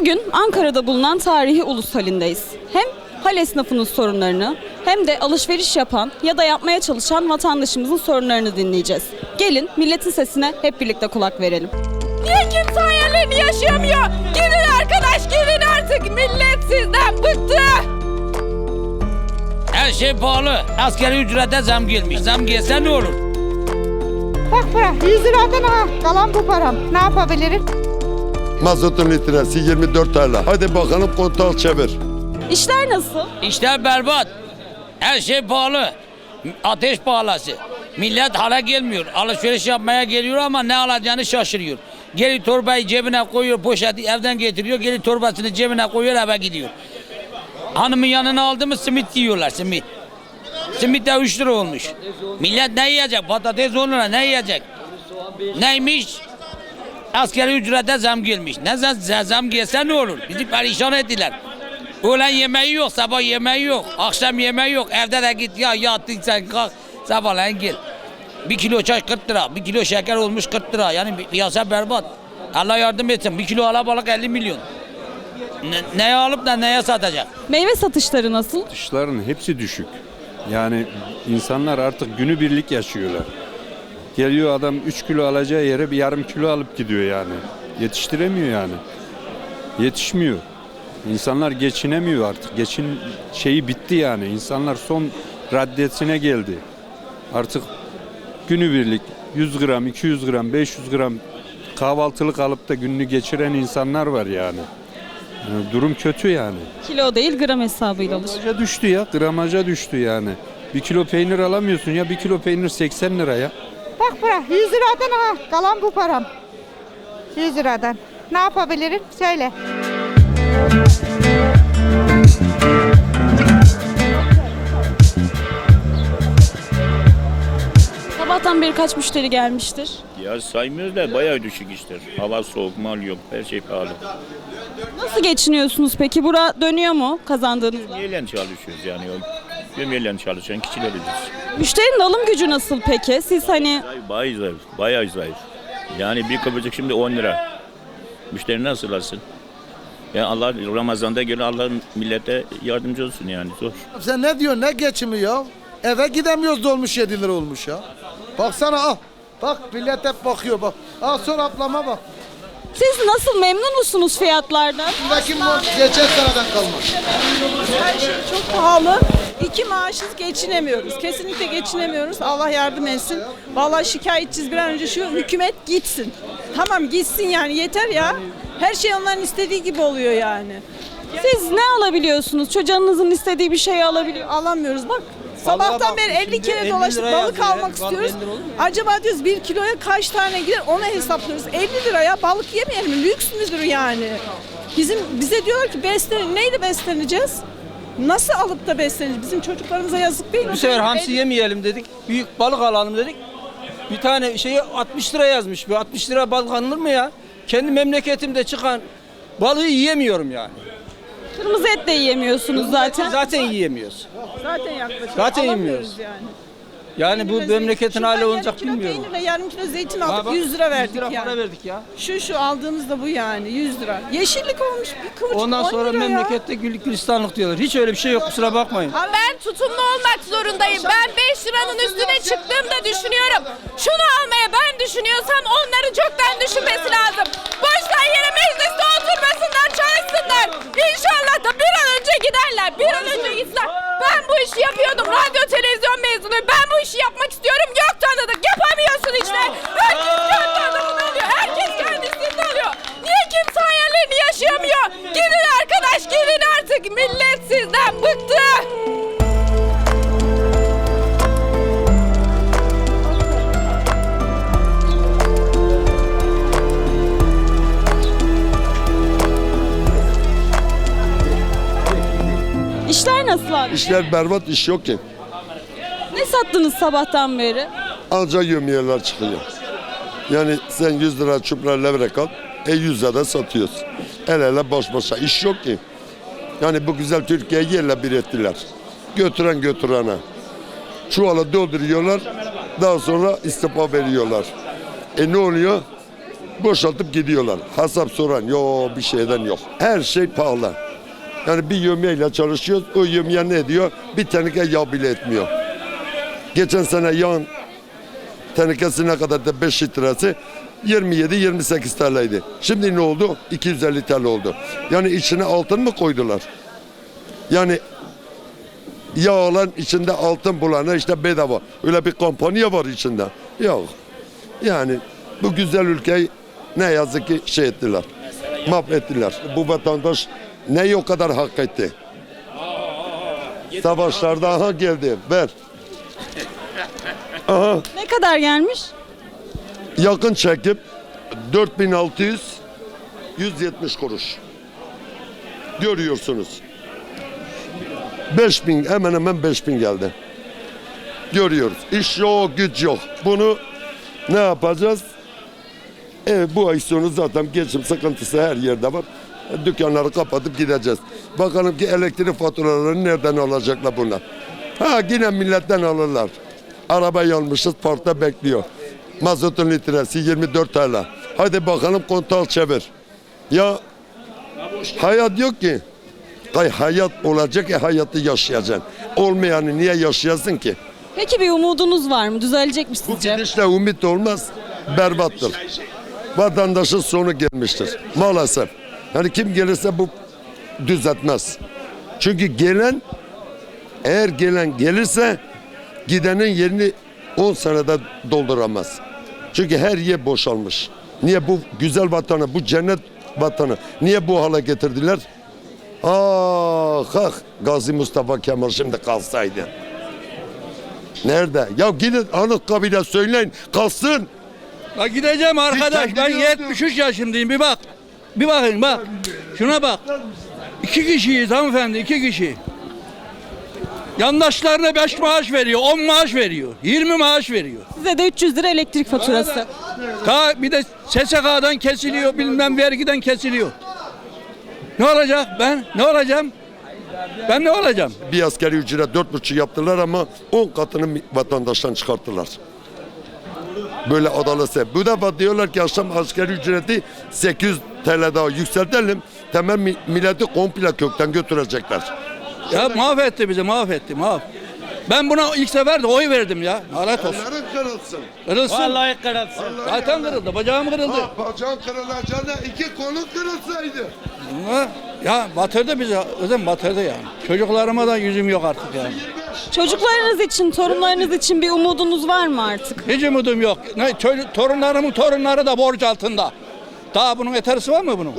Bugün Ankara'da bulunan tarihi ulus halindeyiz. Hem hal esnafının sorunlarını hem de alışveriş yapan ya da yapmaya çalışan vatandaşımızın sorunlarını dinleyeceğiz. Gelin milletin sesine hep birlikte kulak verelim. Niye kimse hayallerini yaşayamıyor? Gidin arkadaş gidin artık. Millet sizden bıktı. Her şey pahalı. Askeri ücrete zam gelmiş. Zam gelse ne olur? Bak para 100 liradan ha kalan bu param. Ne yapabilirim? Mazotun litresi 24 TL. Hadi bakalım kontak çevir. İşler nasıl? İşler berbat. Her şey pahalı. Ateş pahalası. Millet hala gelmiyor. Alışveriş yapmaya geliyor ama ne alacağını şaşırıyor. Geri torbayı cebine koyuyor, poşeti evden getiriyor. Geri torbasını cebine koyuyor, eve gidiyor. Hanımın yanına aldı mı simit yiyorlar, simit. Simit de 3 lira olmuş. Millet ne yiyecek? Patates 10 lira ne yiyecek? Neymiş? Askeri ücrete zam gelmiş. Ne zam, zam gelse ne olur? Bizi perişan ettiler. Öğlen yemeği yok, sabah yemeği yok, akşam yemeği yok. Evde de git ya yattın sen kalk sabahleyin gel. Bir kilo çay 40 lira, bir kilo şeker olmuş 40 lira. Yani piyasa berbat. Allah yardım etsin. Bir kilo alabalık 50 milyon. Ne, neye alıp da neye satacak? Meyve satışları nasıl? Satışların hepsi düşük. Yani insanlar artık günübirlik yaşıyorlar. Geliyor adam 3 kilo alacağı yere bir yarım kilo alıp gidiyor yani. Yetiştiremiyor yani. Yetişmiyor. İnsanlar geçinemiyor artık. Geçin şeyi bitti yani. İnsanlar son raddesine geldi. Artık günübirlik 100 gram, 200 gram, 500 gram kahvaltılık alıp da gününü geçiren insanlar var yani. Yani durum kötü yani. Kilo değil gram hesabıyla alış. Gramaja düştü ya. Gramaja düştü yani. Bir kilo peynir alamıyorsun ya. Bir kilo peynir 80 lira ya. Bak para 100 liradan ha kalan bu param. 100 liradan. Ne yapabilirim? Söyle. Sabahtan beri kaç müşteri gelmiştir? Ya saymıyoruz da bayağı düşük işler. Hava soğuk, mal yok, her şey pahalı. Nasıl geçiniyorsunuz peki? Bura dönüyor mu kazandığınız? Neyle çalışıyoruz yani? O gömeyle çalışan kişileriz. Müşterinin alım gücü nasıl peki? Siz hani Zayıf, Bayağı zayıf, bayağı zayıf. Yani bir kabıcık şimdi 10 lira. Müşteri nasıl alsın? Ya Allah Ramazan'da göre Allah millete yardımcı olsun yani zor. Sen ne diyorsun ne geçimi ya? Eve gidemiyoruz dolmuş 7 lira olmuş ya. Baksana al. Bak millet hep bakıyor bak. Al sor ablama bak. siz nasıl memnun musunuz fiyatlardan? Buradaki mont geçen seneden kalmış. Her şey çok pahalı. İki maaşız geçinemiyoruz. Kesinlikle geçinemiyoruz. Allah yardım etsin. Vallahi şikayetçiyiz bir an önce şu hükümet gitsin. Tamam gitsin yani yeter ya. Her şey onların istediği gibi oluyor yani. Siz ne alabiliyorsunuz? Çocuğunuzun istediği bir şeyi alabiliyor. Alamıyoruz bak. Sabahtan beri 50 kere dolaştık balık almak istiyoruz. Acaba diyoruz bir kiloya kaç tane gider onu hesaplıyoruz. 50 liraya balık yemeyelim mi? Lüks müdür yani? Bizim bize diyorlar ki beslen neyle besleneceğiz? Nasıl alıp da besleneceğiz? Bizim çocuklarımıza yazık değil mi? Bu sefer hamsi yemeyelim dedik. Büyük balık alalım dedik. Bir tane şeyi 60 lira yazmış. Bu 60 lira balık alınır mı ya? Kendi memleketimde çıkan balığı yiyemiyorum yani. Kırmızı et de yiyemiyorsunuz zaten. Zaten yiyemiyoruz. Zaten yaklaşık. Zaten Alamıyoruz yemiyoruz. yani. Yani bu memleketin hali olacak bilmiyorum. Peynirle yarım kilo zeytin aldık bak, 100 lira verdik 100 lira yani. para verdik ya. Şu şu aldığımız da bu yani 100 lira. Yeşillik olmuş bir kıvırcık Ondan 10 sonra lira ya. memlekette güllük gülistanlık diyorlar. Hiç öyle bir şey yok kusura bakmayın. Ben tutumlu olmak zorundayım. Ben 5 liranın üstüne çıktığımda düşünüyorum. Şunu almaya ben düşünüyorsam onların çoktan düşünmesi lazım. Boştan yere mecliste oturmasınlar, çalışsınlar. İnşallah da bir an önce giderler. Bir an önce gitsinler. Ben bu işi yapıyordum. Radyo televizyon mezunuyum. Ben İşler berbat iş yok ki. Ne sattınız sabahtan beri? Anca yemeyeler çıkıyor. Yani sen 100 lira çupra levrek al. E 100 lira satıyorsun. El ele boş boşa iş yok ki. Yani bu güzel Türkiye'yi yerle bir ettiler. Götüren götürene. Çuvala dolduruyorlar. Daha sonra istifa veriyorlar. E ne oluyor? boşaltıp gidiyorlar. Hesap soran yok bir şeyden yok. Her şey pahalı. Yani bir yemeğiyle çalışıyoruz. O yemeğe ne diyor? Bir teneke yağ bile etmiyor. Geçen sene yağın tenekesi ne kadar da 5 litresi 27-28 TL'ydi. Şimdi ne oldu? 250 TL oldu. Yani içine altın mı koydular? Yani yağ olan içinde altın bulana işte bedava. Öyle bir kampanya var içinde. Yok. Yani bu güzel ülkeyi ne yazık ki şey ettiler. Mahvettiler. Bu vatandaş ne o kadar hak etti? Savaşlarda aha geldi. Ver. Aha Ne kadar gelmiş? yakın çekip 4600 170 kuruş. Görüyorsunuz. 5000 hemen hemen 5000 geldi. Görüyoruz. İş yok, güç yok. Bunu ne yapacağız? Evet bu ay sonu zaten geçim sıkıntısı her yerde var. Dükkanları kapatıp gideceğiz. Bakalım ki elektrik faturalarını nereden alacaklar bunlar. Ha yine milletten alırlar. Arabayı almışız parkta bekliyor. Mazotun litresi 24 TL. Hadi bakalım kontal çevir. Ya hayat yok ki. Hay hayat olacak ya hayatı yaşayacaksın. Olmayanı niye yaşayasın ki? Peki bir umudunuz var mı? Düzelecek mi Bu sizce? gidişle ümit olmaz, berbattır. Vatandaşın sonu gelmiştir maalesef. Yani kim gelirse bu düzeltmez. Çünkü gelen eğer gelen gelirse gidenin yerini 10 senede dolduramaz. Çünkü her yer boşalmış. Niye bu güzel vatanı, bu cennet vatanı niye bu hale getirdiler? Ah, ah Gazi Mustafa Kemal şimdi kalsaydı. Nerede? Ya gidin Anıtkabir'e söyleyin kalsın. La gideceğim arkadaş. Ben kendini 73 yaşındayım. Bir bak. Bir bakın bak. Şuna bak. İki kişiyiz hanımefendi. iki kişi. Yandaşlarına 5 maaş veriyor. 10 maaş veriyor. 20 maaş veriyor. Size de 300 lira elektrik faturası. Ta bir de SSK'dan kesiliyor. Bilmem vergiden kesiliyor. Ne olacak ben? Ne olacağım? Ben ne olacağım? Bir askeri ücret dört buçuk yaptılar ama on katını vatandaştan çıkarttılar. Böyle adalet. Bu defa diyorlar ki akşam askeri ücreti 800 TL daha yükseltelim. Temel mi- milleti komple kökten götürecekler. Ya mahvetti bizi mahvetti mahv. Ben buna ilk sefer de oy verdim ya. Lanet olsun. kırılsın. Kırılsın. Vallahi kırılsın. Zaten kırıldı. Bacağım kırıldı. Bacağın kırılacağına iki kolu kırılsaydı. Ha, Ya batırdı bizi. Kızım batırdı yani. Çocuklarıma da yüzüm yok artık yani. Çocuklarınız için, torunlarınız için bir umudunuz var mı artık? Hiç umudum yok. Ne, torunlarımın torunları da borç altında. Daha bunun eterisi var mı bunun?